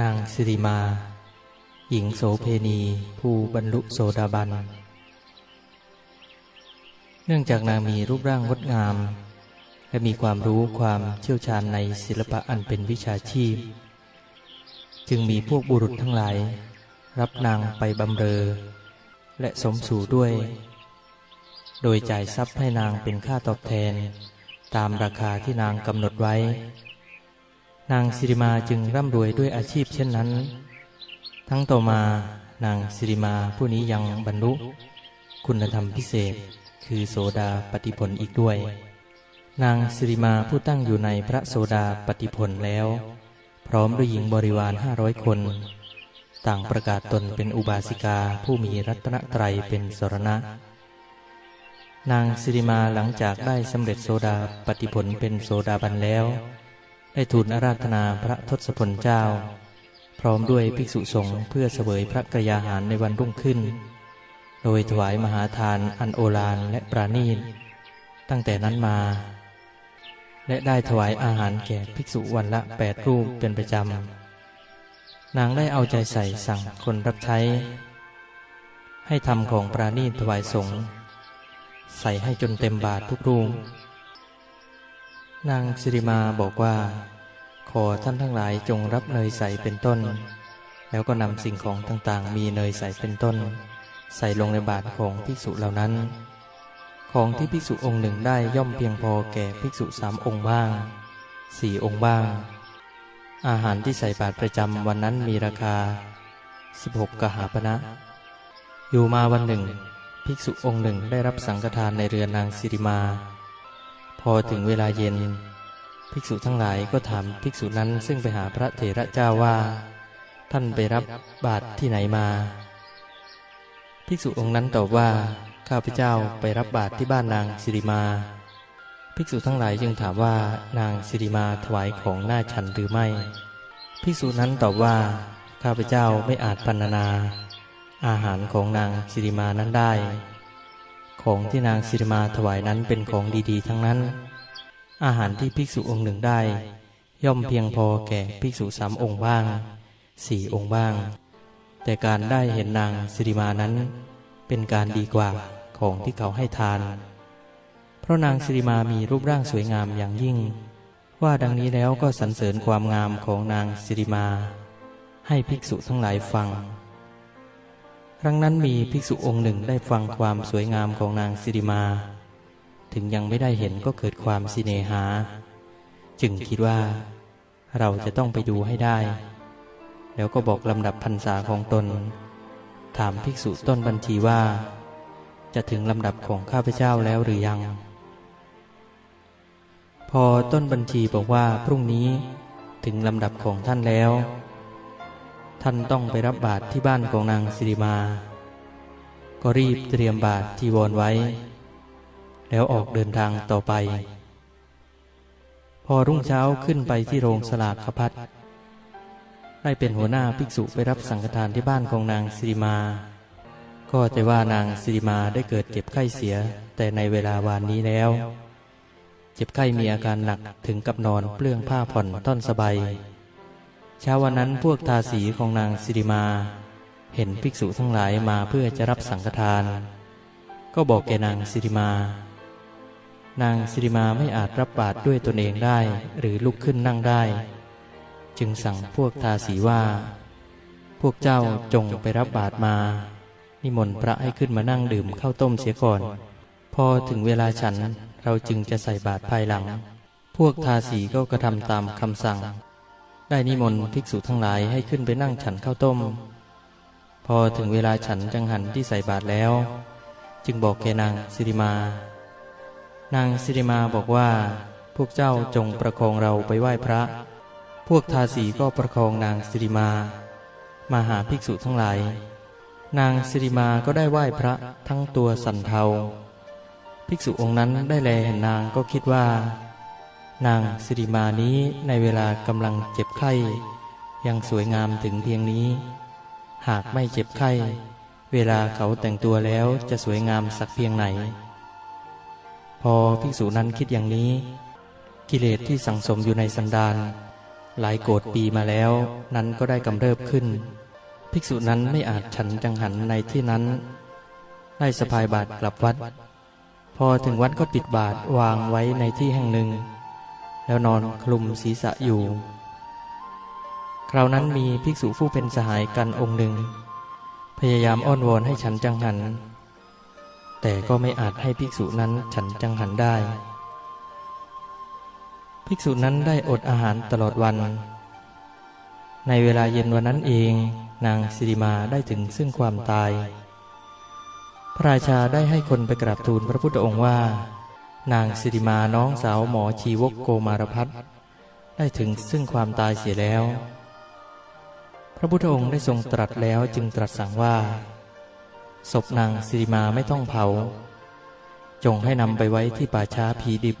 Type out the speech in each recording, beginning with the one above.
นางสิริมา หญิงโสเพณี ผู้บรรลุโสดาบัน เนื่องจากนางมีรูปร่างงดงาม และมีความรู้ความเชี่ยวชาญในศิลปะอันเป็นวิชาชีพ จึงมีพวกบุรุษทั้งหลาย รับนางไปบำเรอ และสมสู่ด้วย โดยจ่ายทรัพย์ให้นางเป็นค่าตอบแทน ตามราคาที่นางกำหนดไว้ นางสิริมาจึงร่ำรวยด้วยอาชีพเช่นนั้น ทั้งต่อมานางสิริมาผู้นี้ยังบรรลุ คุณธรรมพิเศษ คือโสดาปฏิผลอีกด้วย นางสิริมาผู้ตั้งอยู่ในพระโสดาปฏิผลแล้ว พร้อมด้วยหญิงบริวารห้าร้อยคน ต่างประกาศตนเป็นอุบาสิกาผู้มีรัตนตรัยเป็นสรณะ นางสิริมาหลังจากได้สำเร็จโสดาปฏิผลเป็นโสดาบันแล้ว ได้ทูลอาราธนาพระทศพลเจ้า พร้อมด้วยภิกษุสงฆ์เพื่อเสวยพระกรยาหารในวันรุ่งขึ้น โดยถวายมหาทานอันโอฬารและปราณีตตั้งแต่นั้นมา และได้ถวายอาหารแก่ภิกษุวันละแปดรูปเป็นประจำนางได้เอาใจใส่สั่งคนรับใช้ ให้ทำของปราณีตถวายสงฆ์ใส่ให้จนเต็มบาททุกรูป นางสิริมาบอกว่า ขอท่านทั้งหลายจงรับเนยใสเป็นต้น แล้วก็นำสิ่งของต่างๆ มีเนยใสเป็นต้น ใส่ลงในบาตรของภิกษุเหล่านั้น ของที่ภิกษุองค์หนึ่งได้ย่อมเพียงพอแก่ภิกษุสามองค์บ้างสี่องค์บ้าง อาหารที่ใส่บาตรประจำวันนั้นมีราคา 16 กหาปณะอยู่มาวันหนึ่ง ภิกษุองค์หนึ่งได้รับสังฆทานในเรือนนางสิริมา พอถึงเวลาเย็น ภิกษุทั้งหลายก็ถามภิกษุนั้นซึ่งไปหาพระเถระเจ้าว่า ท่านไปรับบาตรที่ไหนมา ภิกษุองค์นั้นตอบว่า ข้าพเจ้าไปรับบาตรที่บ้านนางสิริมา ภิกษุทั้งหลายจึงถามว่านางสิริมาถวายของหน้าฉันหรือไม่ ภิกษุนั้นตอบว่า ข้าพเจ้าไม่อาจพรรณนา อาหารของนางสิริมานั้นได้ ของที่นางสิริมาถวายนั้นเป็นของดีๆ ทั้งนั้น อาหารที่ภิกษุองค์หนึ่งได้ ย่อมเพียงพอแก่ภิกษุสามองค์บ้างสี่องค์บ้าง แต่การได้เห็นนางสิริมานั้น เป็นการดีกว่าของที่เขาให้ทาน เพราะนางสิริมามีรูปร่างสวยงามอย่างยิ่ง ว่าดังนี้แล้วก็สรรเสริญความงามของนางสิริมา ให้ภิกษุทั้งหลายฟัง ครั้งนั้นมีภิกษุองค์หนึ่งได้ฟังความสวยงามของนางสิริมา ถึงยังไม่ได้เห็นก็เกิดความสิเนหา จึงคิดว่า เราจะต้องไปดูให้ได้ แล้วก็บอกลำดับพรรษาของตน ถามภิกษุต้นบัญชีว่า จะถึงลำดับของข้าพเจ้าแล้วหรือยัง พอต้นบัญชีบอกว่าพรุ่งนี้ถึงลำดับของท่านแล้ว ท่านต้องไปรับบาตรที่บ้านของนางสิริมา ก็รีบเตรียมบาตรที่วรไว้ แล้วออกเดินทางต่อไป พอรุ่งเช้าขึ้นไปที่โรงสลากขพัดได้เป็นหัวหน้าภิกษุไปรับสังฆทานที่บ้านของนางสิริมา ก็จะว่านางสิริมาได้เกิดเจ็บไข้เสีย แต่ในเวลาวานนี้แล้ว เจ็บไข้มีอาการหนักถึงกับนอนเปลื้องผ้าผ่อนต้อนสบาย เช้าวันนั้นพวกทาสีของนางสิริมา เห็นภิกษุทั้งหลายมาเพื่อจะรับสังฆทาน ก็บอกแกนางสิริมา นางสิริมาไม่อาจรับบาตรด้วยตนเองได้หรือลุกขึ้นนั่งได้ จึงสั่งพวกทาสีว่า พวกเจ้าจงไปรับบาตรมา นิมนต์พระให้ขึ้นมานั่งดื่มข้าวต้มเสียก่อน พอถึงเวลาฉันเราจึงจะใส่บาตรภายหลัง พวกทาสีก็กระทำตามคำสั่ง ได้นิมนต์ภิกษุทั้งหลายให้ขึ้นไปนั่งฉันข้าวต้ม พอถึงเวลาฉันจังหันที่ใส่บาตรแล้ว จึงบอกแกนางสิริมา นางสิริมาบอกว่า พวกเจ้าจงประคองเราไปไหว้พระ พวกทาสีก็ประคองนางสิริมา มาหาภิกษุทั้งหลาย นางสิริมาก็ได้ไหว้พระทั้งตัวสันเทา ภิกษุองค์นั้นได้แลเห็นนางก็คิดว่า นางสิริมานี้ในเวลากำลังเจ็บไข้ยังสวยงามถึงเพียงนี้ หากไม่เจ็บไข้ เวลาเขาแต่งตัวแล้วจะสวยงามสักเพียงไหน พอภิกษุนั้นคิดอย่างนี้ กิเลสที่สังสมอยู่ในสันดานหลายโกรธปีมาแล้ว นั้นก็ได้กำเริบขึ้น ภิกษุนั้นไม่อาจฉันจังหันในที่นั้น ได้สะพายบาทกลับวัด พอถึงวัดก็ปิดบาทวางไว้ในที่แห่งหนึ่ง แล้วนอนคลุมศีรษะอยู่ คราวนั้นมีภิกษุผู้เป็นสหายกันองค์หนึ่ง พยายามอ้อนวอนให้ฉันจังหัน แต่ก็ไม่อาจให้ภิกษุนั้นฉันจังหันได้ ภิกษุนั้นได้อดอาหารตลอดวัน ในเวลาเย็นวันนั้นเองนางสิริมาได้ถึงซึ่งความตาย พระราชาได้ให้คนไปกราบทูลพระพุทธองค์ว่า นางสิริมาน้องสาวหมอชีวกโกมารพัฒน์ได้ถึงซึ่งความตายเสียแล้ว พระพุทธองค์ได้ทรงตรัสแล้วจึงตรัสสั่งว่า ศพนางสิริมาไม่ต้องเผา จงให้นำไปไว้ที่ป่าช้าผีดิบ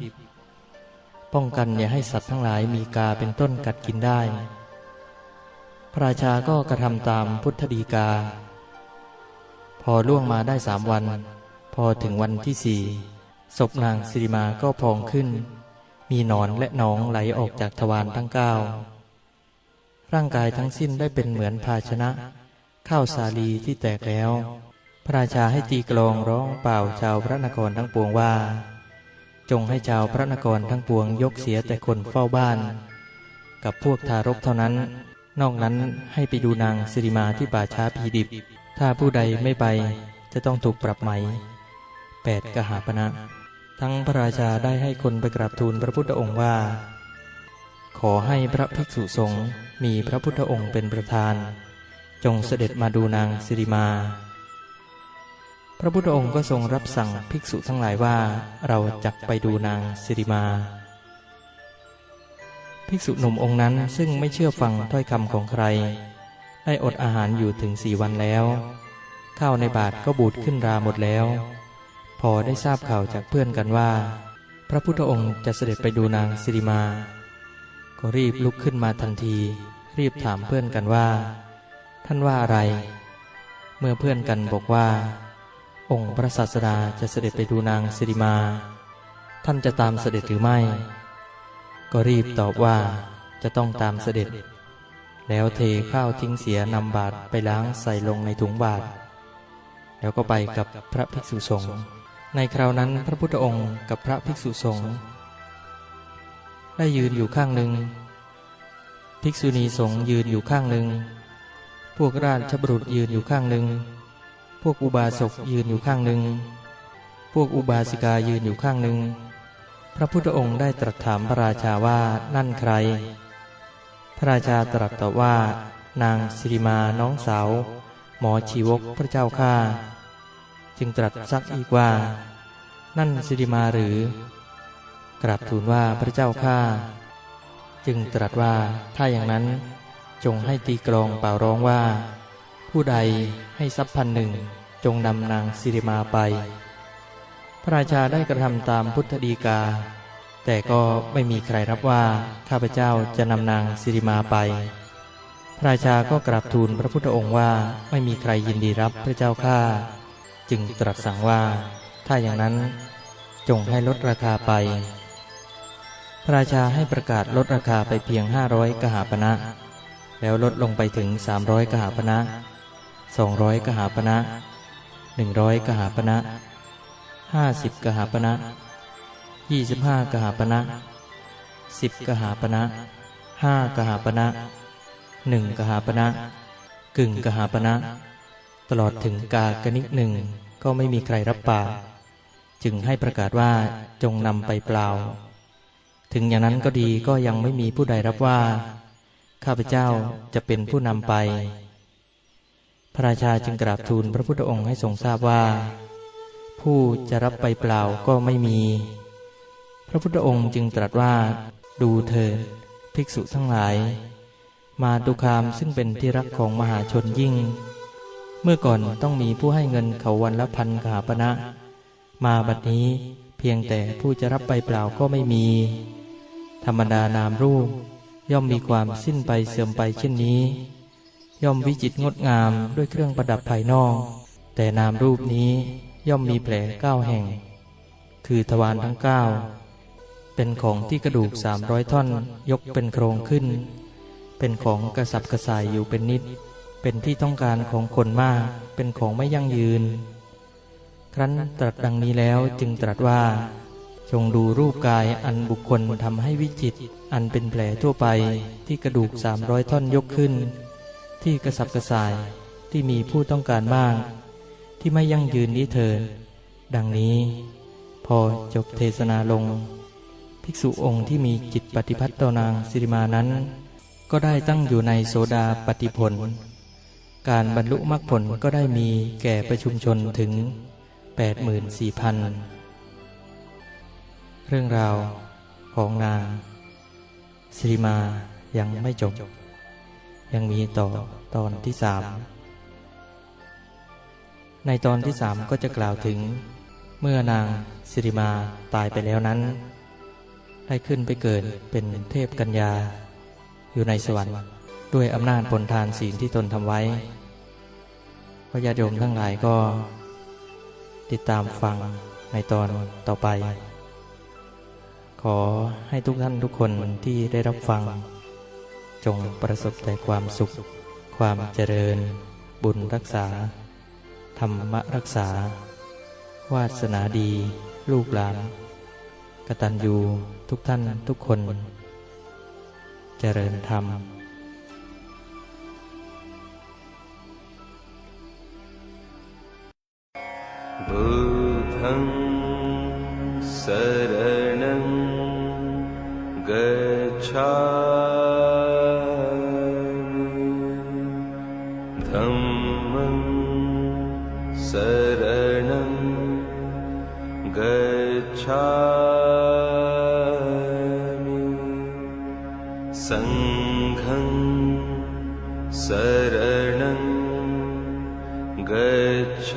ป้องกันอย่าให้สัตว์ทั้งหลายมีกาเป็นต้นกัดกินได้ พระราชาก็กระทำตามพุทธดีกา พอล่วงมาได้สามวัน พอถึงวันที่สี่ ศพนางสิริมาก็พองขึ้น มีหนอนและหนองไหลออกจากทวารทั้งเก้าร่างกายทั้งสิ้นได้เป็นเหมือนภาชนะ ข้าวสาลีที่แตกแล้ว พระราชาให้ตีกลองร้องเป่าชาวพระนครทั้งปวงว่า จงให้ชาวพระนครทั้งปวงยกเสียแต่คนเฝ้าบ้าน กับพวกทารกเท่านั้น นอกนั้นให้ไปดูนางสิริมาที่ป่าช้าผีดิบ ถ้าผู้ใดไม่ไปจะต้องถูกปรับไหมแปดกหาปณะ ทั้งพระราชาได้ให้คนไปกราบทูลพระพุทธองค์ว่า ขอให้พระภิกษุสงฆ์มีพระพุทธองค์เป็นประธาน จงเสด็จมาดูนางสิริมา พระพุทธองค์ก็ทรงรับสั่งภิกษุทั้งหลายว่าเราจักไปดูนางสิริมา ภิกษุหนุ่มองค์นั้นซึ่งไม่เชื่อฟังถ้อยคำของใคร ได้อดอาหารอยู่ถึงสี่วันแล้ว ข้าวในบาทก็บูดขึ้นราหมดแล้ว พอได้ทราบข่าวจากเพื่อนกันว่า พระพุทธองค์จะเสด็จไปดูนางสิริมา ก็รีบลุกขึ้นมาทันที รีบถามเพื่อนกันว่า ท่านว่าอะไร เมื่อเพื่อนกันบอกว่า องค์พระศาสดาจะเสด็จไปดูนางสิริมา ท่านจะตามเสด็จหรือไม่ ก็รีบตอบว่าจะต้องตามเสด็จ แล้วเทข้าวทิ้งเสียนำบาตรไปล้างใส่ลงในถุงบาตรแล้วก็ไปกับพระภิกษุสงฆ์ ในคราวนั้นพระพุทธองค์กับพระภิกษุสงฆ์ได้ยืนอยู่ข้างหนึ่ง ภิกษุณีสงฆ์ยืนอยู่ข้างหนึ่ง พวกราชบุรุษยืนอยู่ข้างหนึ่ง พวกอุบาสกยืนอยู่ข้างหนึ่ง พวกอุบาสิกายืนอยู่ข้างหนึ่ง พระพุทธองค์ได้ตรัสถามพระราชาว่านั่นใคร พระราชาตรัสตอบว่า นางสิริมาน้องสาว หมอชีวกพระเจ้าข้า จึงตรัสซักอีกว่า นั่นสิริมาหรือ กราบทูลว่าพระเจ้าข้าจึงตรัสว่าถ้าอย่างนั้นจงให้ตีกลองเป่าร้องว่า ผู้ใดให้ทรัพย์พันหนึ่งจงนำนางสิริมาไป พระราชาได้กระทำตามพุทธดีกา แต่ก็ไม่มีใครรับว่าข้าพเจ้าจะนำนางสิริมาไป พระราชาก็กราบทูลพระพุทธองค์ว่าไม่มีใครยินดีรับพระเจ้าข้า จึงตรัสสั่งว่า ถ้าอย่างนั้นจงให้ลดราคาไป พระราชาให้ประกาศลดราคาไปเพียงห้าร้อยกหาปณะแล้วลดลงไปถึงสามร้อยกหาปณะสองร้อยกหาปณะหนึ่งร้อยกหาปณะห้าสิบกหาปณะยี่สิบห้ากหาปณะสิบกหาปณะห้ากหาปณะหนึ่งกหาปณะกึ่งกหาปณะ ตลอดถึงกากนิกหนึ่งก็ไม่มีใครรับปากจึงให้ประกาศว่าจงนำไปเปล่า ถึงอย่างนั้นก็ดีก็ยังไม่มีผู้ใดรับว่า ข้าพเจ้าจะเป็นผู้นำไป พระราชาจึงกราบทูลพระพุทธองค์ให้ทรงทราบว่า ผู้จะรับไปเปล่าก็ไม่มี พระพุทธองค์จึงตรัสว่า ดูเถิดภิกษุทั้งหลาย มาตุคามซึ่งเป็นที่รักของมหาชนยิ่ง เมื่อก่อนต้องมีผู้ให้เงินเขาวันละพันขาปณะ มาบัดนี้เพียงแต่ผู้จะรับไปเปล่าก็ไม่มี ธรรมดานามรูป ย่อมมีความสิ้นไปเสื่อมไปเช่นนี้ ย่อมวิจิตงดงามด้วยเครื่องประดับภายนอก แต่นามรูปนี้ย่อมมีแผลเก้าแห่ง คือทวารทั้งเก้าเป็นของที่กระดูกสามร้อยท่อนยกเป็นโครงขึ้น เป็นของกระสับกระส่ายอยู่เป็นนิด เป็นที่ต้องการของคนมาก เป็นของไม่ยั่งยืน ครั้นตรัสดังนี้แล้วจึงตรัสว่า จงดูรูปกายอันบุคคลทำให้วิจิต อันเป็นแผลทั่วไปที่กระดูกสามร้อยท่อนยกขึ้น ที่กระสับกระส่ายที่มีผู้ต้องการมาก ที่ไม่ยั่งยืนนี้เถิดดังนี้ พอจบเทศนาลง ภิกษุองค์ที่มีจิตปฏิพัตต่อนางสิริมานั้น ก็ได้ตั้งอยู่ในโสดาปฏิผล การบรรลุมรรคผลก็ได้มีแก่ประชุมชนถึง 84,000 เรื่องราวของนางสิริมายังไม่จบ ยังมีต่อตอนที่สามในตอนที่สามก็จะกล่าวถึง เมื่อนางสิริมาตายไปแล้วนั้น ได้ขึ้นไปเกิดเป็นเทพกัญญาอยู่ในสวรรค์ ด้วยอำนาจผลทานศีลที่ตนทำไว้พระญาติโยมทั้งหลายก็ ติดตามฟังในตอนต่อไป ขอให้ทุกท่านทุกคนที่ได้รับฟัง จงประสบแต่ความสุข ความเจริญ บุญรักษา ธรรมรักษา วาสนาดี ลูกหลานกตัญญูทุกท่านทุกคน เจริญธรรม बुद्धं शरणं गच्छामि। धम्मं शरणं गच्छामि। सङ्घं शरणं गच्छ